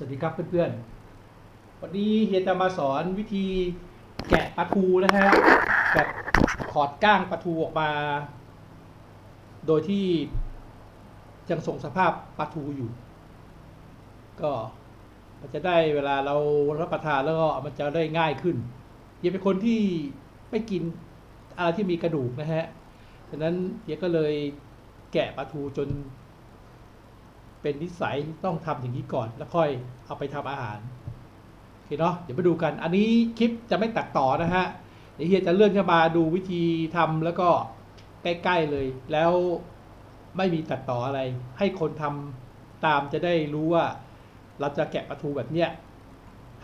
สวัสดีครับเพื่อนๆ วันนี้เฮียจะมาสอนวิธีแกะปลาทูนะฮะแบบถอดก้างปลาทูออกมา โดยที่ยังส่งสภาพปลาทูอยู่ ก็มันจะได้เวลาเรารับประทานแล้วก็มันจะได้ง่ายขึ้นเฮียเป็นคนที่ไม่กินอะไรที่มีกระดูกนะฮะ ฉะนั้นเฮียก็เลยแกะปลาทูจน เป็นนิสัยต้องทำอย่างนี้ก่อน แล้วค่อยเอาไปทำอาหารโอเคเนาะเดี๋ยวมาดูกัน อันนี้คลิปจะไม่ตัดต่อนะฮะเดี๋ยวเฮียจะเลื่อนเข้ามาดูวิธีทำแล้วก็ใกล้ๆเลย แล้วไม่มีตัดต่ออะไร ให้คนทำตามจะได้รู้ว่า เราจะแกะปลาทูแบบเนี้ย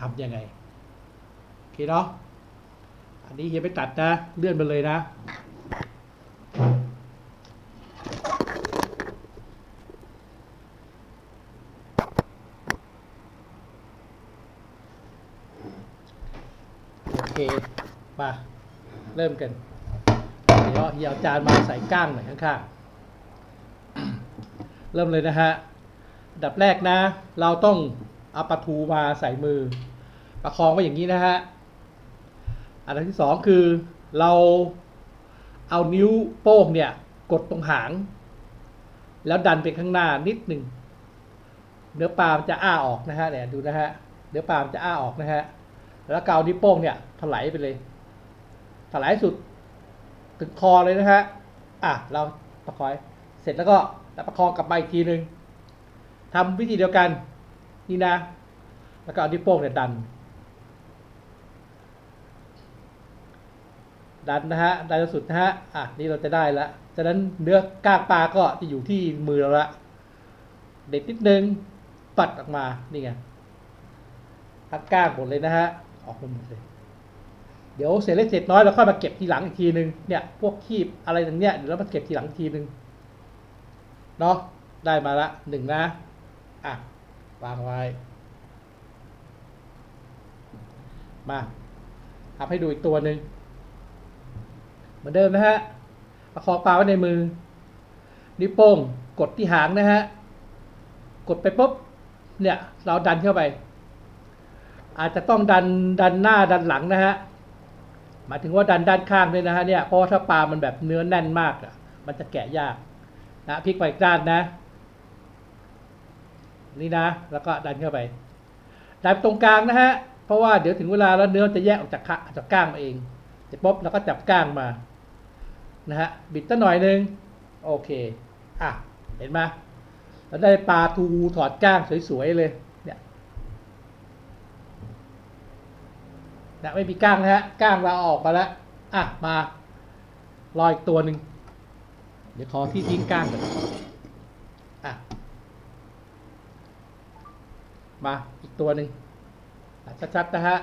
ทำยังไงโอเคเนาะอันนี้เฮียไม่ตัดนะ เลื่อนไปเลยนะ เคมาเริ่มกัน เดี๋ยวเฮียเอาจานมาใส่ก้างหน่อยข้างๆ เริ่มเลยนะฮะ ดับแรกนะ เราต้องเอาปลาทูมาใส่มือ ประคองไว้อย่างนี้นะฮะ อันดับที่สองคือเราเอานิ้วโป้งเนี่ย กดตรงหาง แล้วดันไปข้างหน้านิดหนึ่งเนื้อปลาจะอ้าออกนะฮะเนี่ยดูนะฮะเนื้อปลาจะอ้าออกนะฮะ แล้วก็เอานิ้วโป้งเนี่ยถลายไปเลยถลายสุดถึงคอเลยนะฮะอะเราประคอยเสร็จแล้วก็ประคองกลับมาอีกทีหนึ่งทำวิธีเดียวกันนี่นะ แล้วก็เอานิ้วโป้งเนี่ยดัน ดันนะฮะดันสุดนะฮะอะนี่เราจะได้แล้วฉะนั้นเนื้อก้างปลาก็จะอยู่ที่มือเราละเด็ดนิดนึงปัดออกมานี่ไงทั้งก้างหมดเลยนะฮะ ออกมาหมดเลยเดี๋ยวเศษเล็กเศษน้อยเราค่อยมาเก็บทีหลังอีกทีนึงเนี่ยพวกคีบอะไรอย่างเนี้ยเดี๋ยวเรามาเก็บทีหลังอีกทีนึงเนาะได้มาละหนึ่งนะอะวางไว้ มาทำให้ดูอีกตัวหนึ่งเหมือนเดิมนะฮะประคองปลาไว้ในมือ นิ้วโป้งกดที่หางนะฮะ กดไปปุ๊บ เนี่ย เราดันเข้าไป อาจจะต้องดันดันหน้าดันหลังนะฮะหมายถึงว่าดันด้านข้างด้วยนะฮะเนี่ยเพราะว่าถ้าปลามันแบบเนื้อแน่นมากอะมันจะแกะยากนะพลิกไปอีกด้านนะ นี่นะ แล้วก็ดันเข้าไปดันตรงกลางนะฮะเพราะว่าเดี๋ยวถึงเวลาแล้วเนื้อจะแยกออกจากขาจากก้างมาเองเสร็จปุ๊บแล้วก็จับก้างมานะฮะบิดตั้งหน่อยนึงโอเคอะเห็นไหมเราได้ปลาทูถอดก้างสวยๆเลย เนะไม่มีก้างนะฮะก้างเราออกมาแล้วอะมารออีกตัวหนึ่งเดี๋ยวขอที่ทิ้งก้างก่อนอะมาอีกตัวหนึ่งชัดๆนะฮะ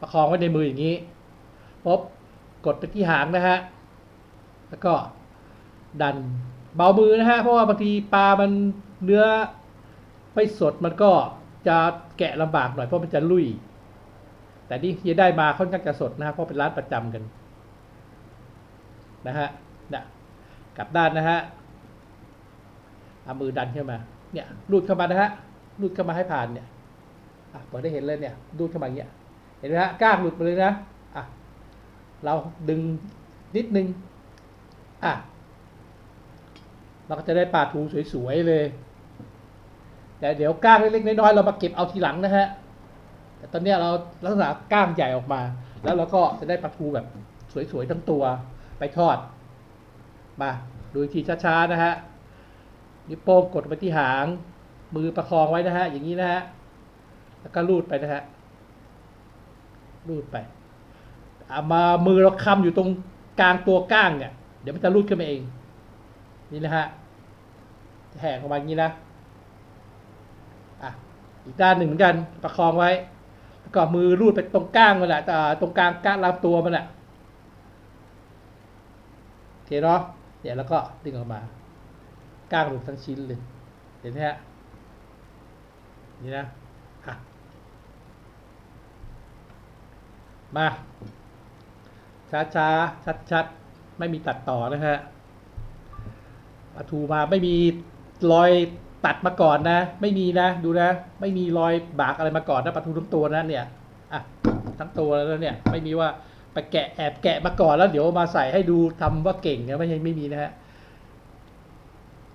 ประคองไว้ในมืออย่างนี้ปุ๊บกดไปที่หางนะฮะแล้วก็ดันเบามือนะฮะเพราะว่าบางทีปลามันเนื้อไม่สดมันก็จะแกะลำบากหน่อยเพราะมันจะลุย แต่นี่ที่ได้มาค่อนข้างจะสดนะฮะเพราะเป็นร้านประจำกันนะฮะนะกลับด้านนะฮะเอามือดันเข้ามาเนี่ยรูดเข้ามานะฮะรูดเข้ามาให้ผ่านเนี่ยอะเปิดได้เห็นเลยเนี่ยรูดเข้ามาอย่างเงี้ยเห็นไหมฮะก้างหลุดมาเลยนะอะเราดึงนิดนึงอะเราก็จะได้ปลาทูสวยๆเลย แต่เดี๋ยวก้างเล็กๆน้อยๆเรามาเก็บเอาทีหลังนะฮะ แต่ตอนนี้เราลักษณะก้างใหญ่ออกมา แล้วเราก็จะได้ปลาทูแบบสวยๆทั้งตัวไปทอด มาดูทีช้าๆนะฮะนิ้วโป้งกดไปที่หาง มือประคองไว้นะฮะ อย่างนี้นะฮะ แล้วก็ลูดไปนะฮะ ลูดไปเอามามือเราคำอยู่ตรงกลางตัวก้างเนี่ย เดี๋ยวมันจะลูดขึ้นมาเอง นี่นะฮะแหกออกมาอย่างนี้นะ อะ อีกด้านหนึ่งเหมือนกัน ประคองไว้ ก็มือรูดไปตรงก้างมันแหละตรงกลางก้างลำตัวมันแหละโอเคเนาะเดี๋ยวแล้วก็ดึงออกมาก้างหลุดทั้งชิ้นเลย เห็นไหมฮะนี่นะมา ช้าช้าชัดชัดไม่มีตัดต่อนะฮะปลาทูมาไม่มีรอย ตัดมาก่อนนะ ไม่มีนะ ดูนะ ไม่มีรอยบากอะไรมาก่อนนะปลาทูทั้งตัวนะเนี่ยอะทั้งตัวแล้วเนี่ย ไม่มีว่าไปแกะแอบแกะมาก่อนแล้วเดี๋ยวมาใส่ให้ดูทำว่าเก่งเนี่ยไม่ใช่ไม่มีนะฮะ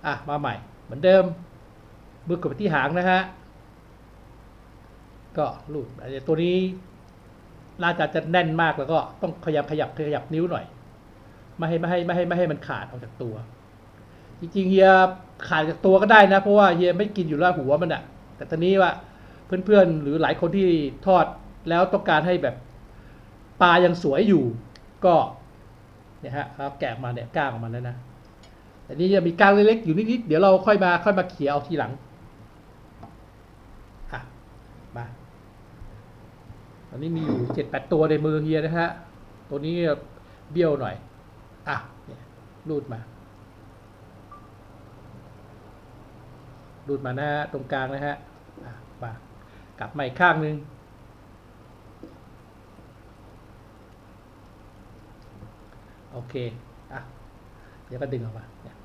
อะมาใหม่ เหมือนเดิมมือกดไปที่หางนะฮะก็ลูดอาจจะตัวนี้น่าจะจะแน่นมากแล้วก็ต้องขยับขยับขยับนิ้วหน่อย ไม่ให้ไม่ให้ไม่ให้ไม่ให้มันขาดออกจากตัว จริงๆเฮียขาดจากตัวก็ได้นะ เพราะว่าเฮียไม่กินอยู่แล้วหัวมันอะแต่ตอนนี้ว่าเพื่อนๆหรือหลายคนที่ทอดแล้วต้องการให้แบบปลายังสวยอยู่ ก็เนี่ยฮะครับแกะมาเนี่ยก้างออกมาแล้วนะแต่นี่ยังมีก้างเล็กๆอยู่นิดๆเดี๋ยวเราค่อยมาค่อยมาเขี่ยเอาทีหลังอะมาตอนนี้มีอยู่เจ็ดแปดตัวในมือเฮียนะฮะตัวนี้เบี้ยวหน่อยอะเนี่ยรูดมา ดูดมานะฮะตรงกลางนะฮะอะมากลับมาอีกข้างหนึ่งโอเค อะ เดี๋ยวก็ดึงออกมาเนี่ย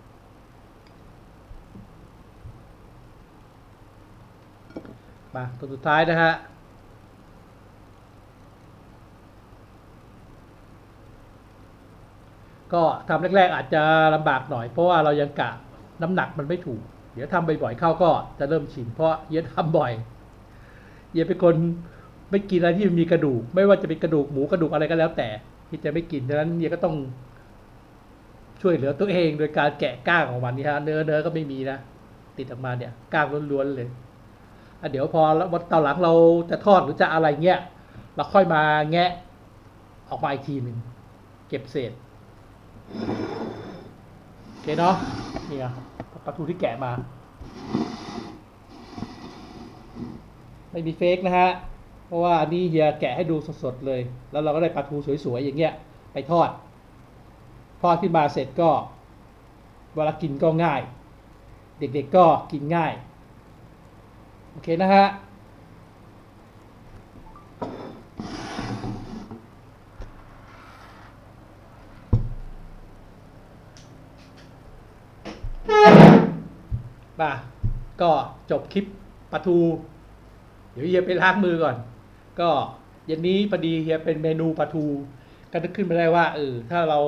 มาตัวสุดท้ายนะฮะ ก็ทำแรก ๆ อาจจะลำบากหน่อย เพราะว่าเรายังกะน้ำหนักมันไม่ถูก เดี๋ยวทำบ่อยๆเข้าก็จะเริ่มชินเพราะเยอะทำบ่อยเยอะเป็นคนไม่กินอะไรที่มีกระดูก ไม่ว่าจะเป็นกระดูกหมูกระดูกอะไรก็แล้ว แต่ที่จะไม่กินดังนั้นเยอะก็ต้อง ช่วยเหลือตัวเองโดยการแกะก้างของมันนี่ฮะเนื้อเนื้อก็ไม่มีนะติดออกมาเนี่ยก้างล้วนๆเลยอะเดี๋ยวพอวันต่อหลังเราจะทอดหรือจะอะไรเงี้ยเราค่อยมาแงะออกมาอีกทีหนึ่งเก็บเศษโอเคเนาะนี่ไง ปลาทูที่แกะมา ไม่มีเฟกนะฮะ เพราะว่าอันนี้เฮียแกะให้ดูสดๆเลย แล้วเราก็ได้ปลาทูสวยๆอย่างเงี้ย ไปทอด ทอดขึ้นมาเสร็จก็ เวลากินก็ง่าย เด็กๆก็กินง่าย โอเคนะฮะ ป่ะก็จบคลิปปลาทู เดี๋ยวเฮียไปล้างมือก่อน ก็เย็นนี้พอดีเฮียเป็นเมนูปลาทูก็นึกขึ้นมาได้ว่าเออถ้าเรา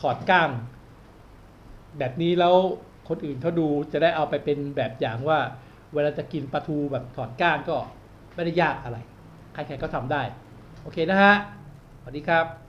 ถอดก้าง แบบนี้แล้วคนอื่นเขาดูจะได้เอาไปเป็นแบบอย่างว่า เวลาจะกินปลาทูแบบถอดก้างก็ไม่ได้ยากอะไร ใครๆก็ทำได้ โอเคนะฮะสวัสดีครับ